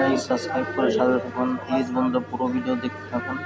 Like subscribe করে সাথে থাকুন। প্লিজ বন্ধু পুরো ভিডিও দেখতে থাকুন।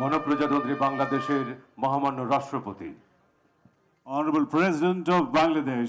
গণপ্রজাতন্ত্রী বাংলাদেশের মহামান্য রাষ্ট্রপতি। অনারেবল প্রেসিডেন্ট অফ বাংলাদেশ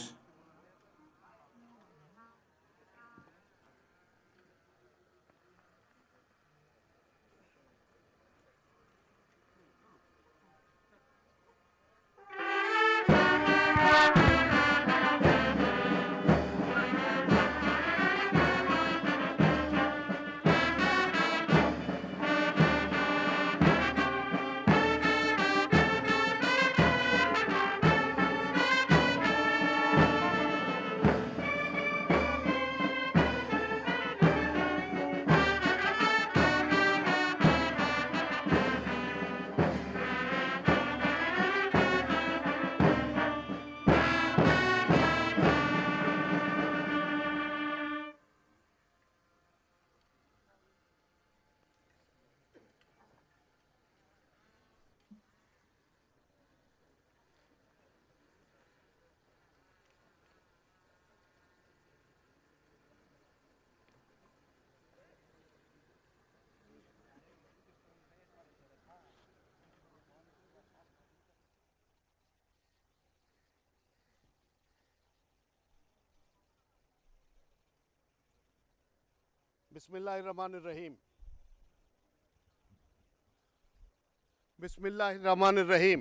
বিসমিল্লাহ রহমান রহিম বিসমিল্লাহ রহমান রহিম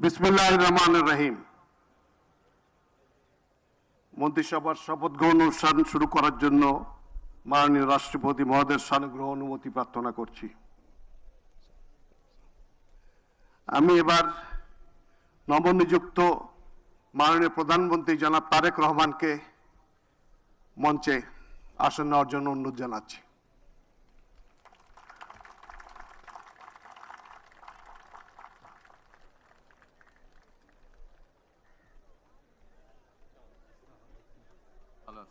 বিসমিল্লাহ রহমান রহিম মন্ত্রিসভার শপথ গ্রহণ অনুষ্ঠান শুরু করার জন্য মাননীয় রাষ্ট্রপতি মহোদয়ের সানুগ্রহ অনুমতি প্রার্থনা করছি। আমি এবার নবনিযুক্ত মাননীয় প্রধানমন্ত্রী জনাব তারেক রহমানকে মঞ্চে আসন নেওয়ার জন্য অনুরোধ জানাচ্ছি।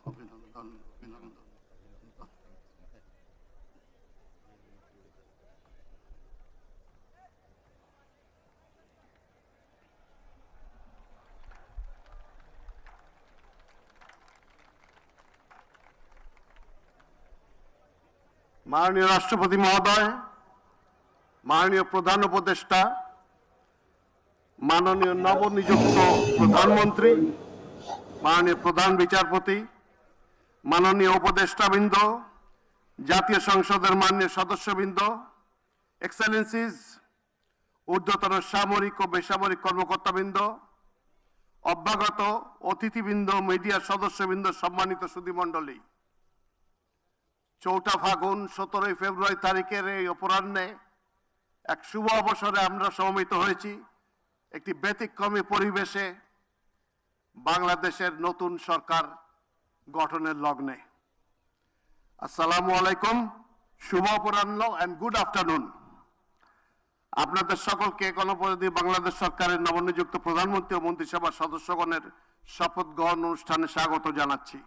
অভিনন্দন। মাননীয় রাষ্ট্রপতি মহোদয়, মাননীয় প্রধান উপদেষ্টা, মাননীয় নবনিযুক্ত প্রধানমন্ত্রী, মাননীয় প্রধান বিচারপতি, মাননীয় উপদেষ্টাবৃন্দ, জাতীয় সংসদের মাননীয় সদস্যবৃন্দ, এক্সেলেন্সিস, ঊর্ধ্বতন সামরিক ও বেসামরিক কর্মকর্তাবৃন্দ অভ্যাগত অতিথিবৃন্দ মিডিয়া সদস্যবৃন্দ, সম্মানিত সুধীমণ্ডলী। চৌঠা ফাগুন, সতেরোই ফেব্রুয়ারি তারিখের এই অপরাহ্নে এক শুভ অবসরে আমরা সমবেত হয়েছি। একটি ব্যতিক্রমী পরিবেশে বাংলাদেশের নতুন সরকার গঠনের লগ্নে। আসসালামু আলাইকুম, শুভ অপরাহ্ন অ্যান্ড গুড আফটারনুন আপনাদের সকলকে গণপ্রজাতন্ত্রী বাংলাদেশ সরকারের নবনিযুক্ত প্রধানমন্ত্রী ও মন্ত্রিসভার সদস্যগণের শপথ গ্রহণ অনুষ্ঠানে স্বাগত জানাচ্ছি।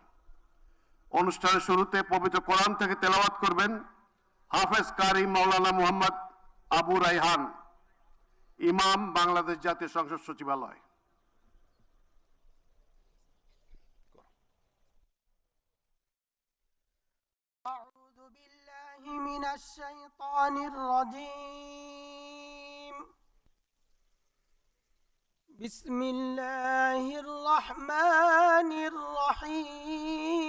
অনুষ্ঠানের শুরুতে পবিত্র কোরআন থেকে তেলাওয়াত করবেন হাফেজ কারি মাওলানা মোহাম্মদ আবু রাইহান ইমাম বাংলাদেশ জাতীয় সংসদ সচিবালয় أعوذ بالله من الشيطان الرجيم بسم الله الرحمن الرحيم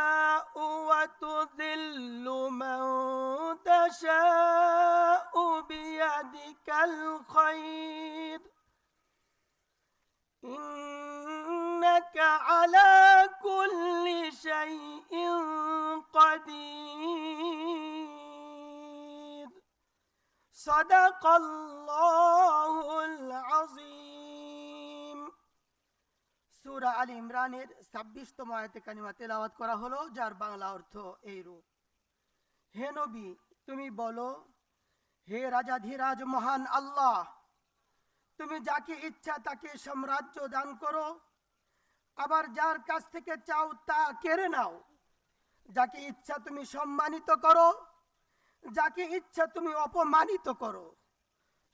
وتذل من تشاء بيدك الخير إنك على كل شيء قدير صدق الله সূরা আলী ইমরানের ছাব্বিশতম আয়াতে কানিমা তেলাওয়াত করা হলো, যার বাংলা অর্থ এইরূপ। হে নবী, তুমি বলো, হে রাজাধিরাজ মহান আল্লাহ, তুমি যাকে ইচ্ছা তাকে সাম্রাজ্য দান করো, আবার যার কাছ থেকে চাও তা কেড়ে নাও। যাকে ইচ্ছা তুমি সম্মানিত করো, যাকে ইচ্ছা তুমি অপমানিত করো।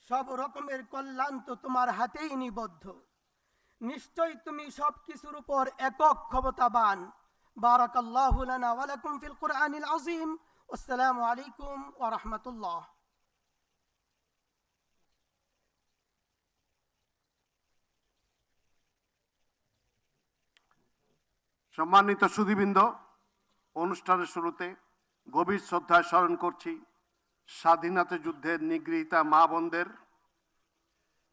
সব রকমের কল্যাণ তো তোমার হাতেই নিবদ্ধ। নিশ্চয়ই তুমি সব কিছুর উপর একক ক্ষমতাবান। বারাকাল্লাহু লানা ফিল কুরআনিল আসসালামু আলাইকুম ওয়া রাহমাতুল্লাহ। সম্মানিত সুধীবৃন্দ, অনুষ্ঠানের শুরুতে গভীর শ্রদ্ধায় স্মরণ করছি স্বাধীনতা যুদ্ধের নিগৃহীতা মা বোনদের।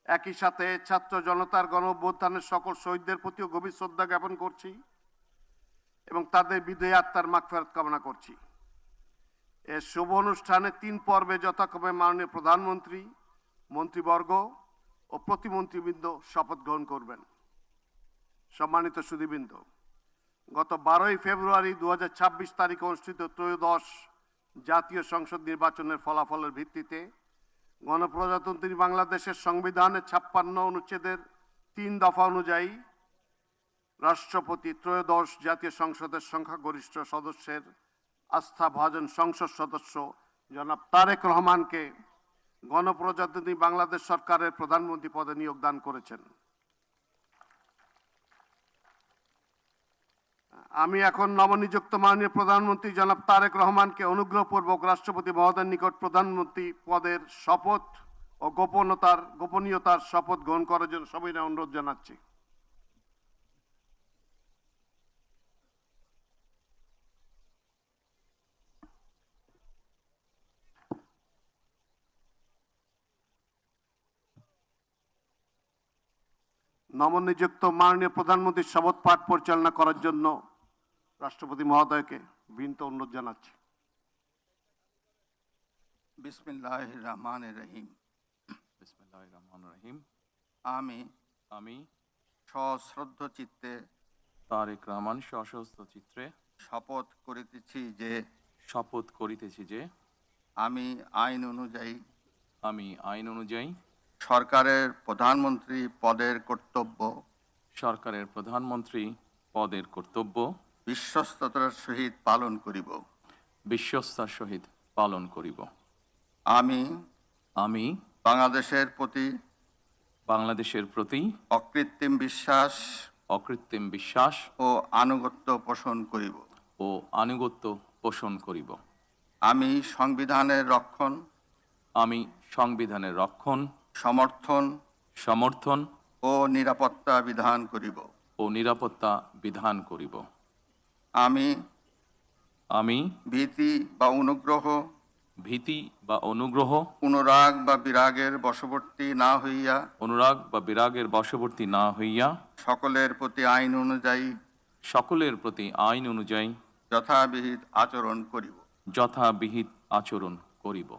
একই সাথে ছাত্র জনতার গণ সকল শহীদদের প্রতিও গভীর শ্রদ্ধা জ্ঞাপন করছি এবং তাদের বিদয় আত্মার মাগফেরত কামনা করছি। এ শুভ অনুষ্ঠানে তিন পর্বে যথাক্রমে মাননীয় প্রধানমন্ত্রী, মন্ত্রীবর্গ ও প্রতিমন্ত্রীবৃন্দ শপথ গ্রহণ করবেন। সম্মানিত সুধীবৃন্দ, গত বারোই ফেব্রুয়ারি দু হাজার ছাব্বিশ তারিখে অনুষ্ঠিত ত্রয়োদশ জাতীয় সংসদ নির্বাচনের ফলাফলের ভিত্তিতে গণপ্রজাতন্ত্রী বাংলাদেশের সংবিধানের ছাপ্পান্ন অনুচ্ছেদের তিন দফা অনুযায়ী রাষ্ট্রপতি ত্রয়োদশ জাতীয় সংসদের সংখ্যাগরিষ্ঠ সদস্যের আস্থা ভাজন সংসদ সদস্য জনাব তারেক রহমানকে গণপ্রজাতন্ত্রী বাংলাদেশ সরকারের প্রধানমন্ত্রী পদে নিয়োগদান করেছেন। আমি এখন নবনিযুক্ত মাননীয় প্রধানমন্ত্রী জনাব তারেক রহমানকে অনুগ্রহপূর্বক রাষ্ট্রপতি মহোদয়ের নিকট প্রধানমন্ত্রী পদের শপথ ও গোপনতার, গোপনীয়তার শপথ গ্রহণ করার জন্য সবাই অনুরোধ জানাচ্ছি। নবনিযুক্ত মাননীয় প্রধানমন্ত্রীর শপথ পাঠ পরিচালনা করার জন্য রাষ্ট্রপতি মহোদয়কে বিনীত অনুরোধ জানাচ্ছি। বিসমিল্লাহ রহমান রহিম। বিসমিল্লাহির রহমানির রহিম। আমি আমি সশ্রদ্ধ চিত্তে তারেক রহমান সশস্ত্র চিত্রে শপথ করিতেছি যে শপথ করিতেছি যে আমি আইন অনুযায়ী আমি আইন অনুযায়ী সরকারের প্রধানমন্ত্রী পদের কর্তব্য সরকারের প্রধানমন্ত্রী পদের কর্তব্য বিশ্বস্ততার সহিত পালন করিব। বিশ্বস্তার সহিত পালন করিব। আমি আমি বাংলাদেশের প্রতি বাংলাদেশের প্রতি অকৃত্রিম বিশ্বাস অকৃত্রিম বিশ্বাস ও আনুগত্য পোষণ করিব। ও আনুগত্য পোষণ করিব। আমি সংবিধানের রক্ষণ আমি সংবিধানের রক্ষণ সমর্থন সমর্থন ও নিরাপত্তা বিধান করিব। ও নিরাপত্তা বিধান করিব। আমি আমি ভীতি বা অনুগ্রহ ভীতি বা অনুগ্রহ অনুরাগ বা বিরাগের বশবর্তী না হইয়া অনুরাগ বা বিরাগের বশবর্তী না হইয়া সকলের প্রতি আইন অনুযায়ী সকলের প্রতি আইন অনুযায়ী যথাবিহিত আচরণ করিব। যথাবিহিত আচরণ করিব।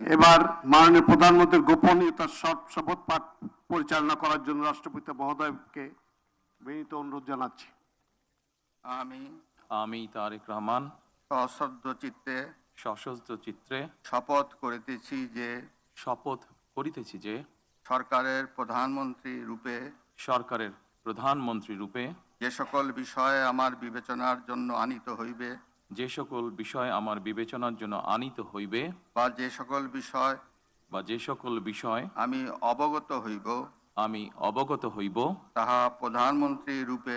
এবার মাননীয় প্রধানমন্ত্রীর গোপনীয়তার শপ- শপথ পাঠ পরিচালনা করার জন্য রাষ্ট্রপতি মহোদয়কে বিনীত অনুরোধ জানাচ্ছি। আমি আমি তারেক রহমান। সশ্রদ্ধ চিত্তে সশস্ত্র চিত্রে শপথ করিতেছি যে শপথ করিতেছি যে সরকারের প্রধানমন্ত্রী রূপে সরকারের প্রধানমন্ত্রী রূপে যে সকল বিষয়ে আমার বিবেচনার জন্য আনিত হইবে যে সকল বিষয় আমার বিবেচনার জন্য আনিত হইবে বা যে সকল বিষয় বা যে সকল বিষয় আমি অবগত হইব আমি অবগত হইব তাহা প্রধানমন্ত্রী রূপে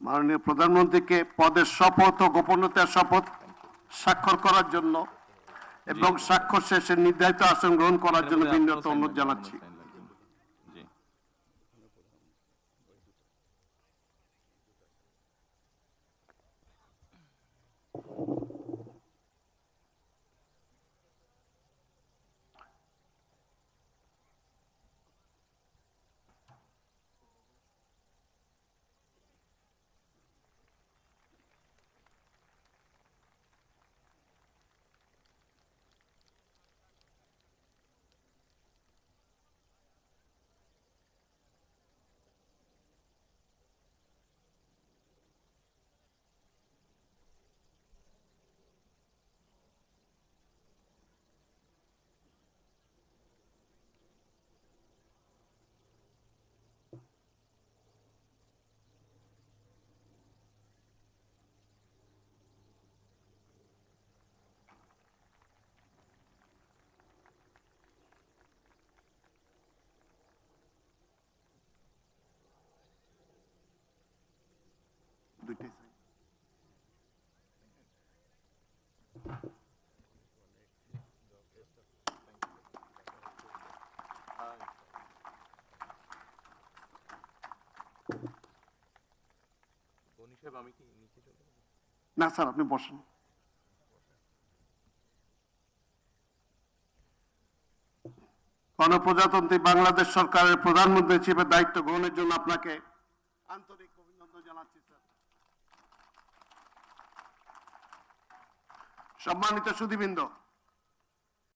মাননীয় প্রধানমন্ত্রীকে পদের শপথ ও গোপনীয়তার শপথ স্বাক্ষর করার জন্য এবং স্বাক্ষর শেষে নির্ধারিত আসন গ্রহণ করার জন্য বিনীত অনুরোধ জানাচ্ছি। না, স্যার, আপনি বসেন। গণপ্রজাতন্ত্রী বাংলাদেশ সরকারের প্রধানমন্ত্রী হিসেবে দায়িত্ব গ্রহণের জন্য আপনাকে আন্তরিক অভিনন্দন জানাচ্ছি সম্মানিত সুদীবৃন্দ